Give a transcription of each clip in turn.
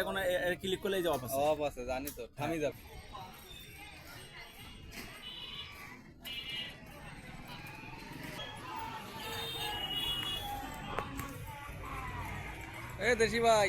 এটা কোনো ক্লিক করলে যে অফ আছে। অফ আছে জানি তো থামি যাবে এ দেশি ভাই।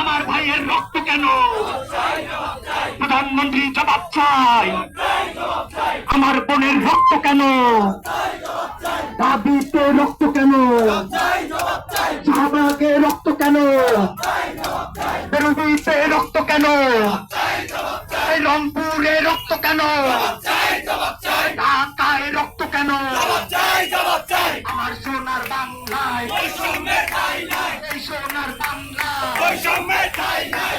আমার ভাইয়ের রক্ত কেন? প্রধানমন্ত্রী জবাব চাই। আমার বোনের রক্ত কেন? দাবিতে রক্ত কেন? শাহবাগে রক্ত কেন? বেরুবিতে রক্ত কেন? রংপুরে রক্ত কেন? ঢাকায় রক্ত কেন? নাই। আমার সোনার বাংলায় বৈষম্যে ঠাই নাই। এই সোনার বাংলায় বৈষম্যে ঠাই নাই।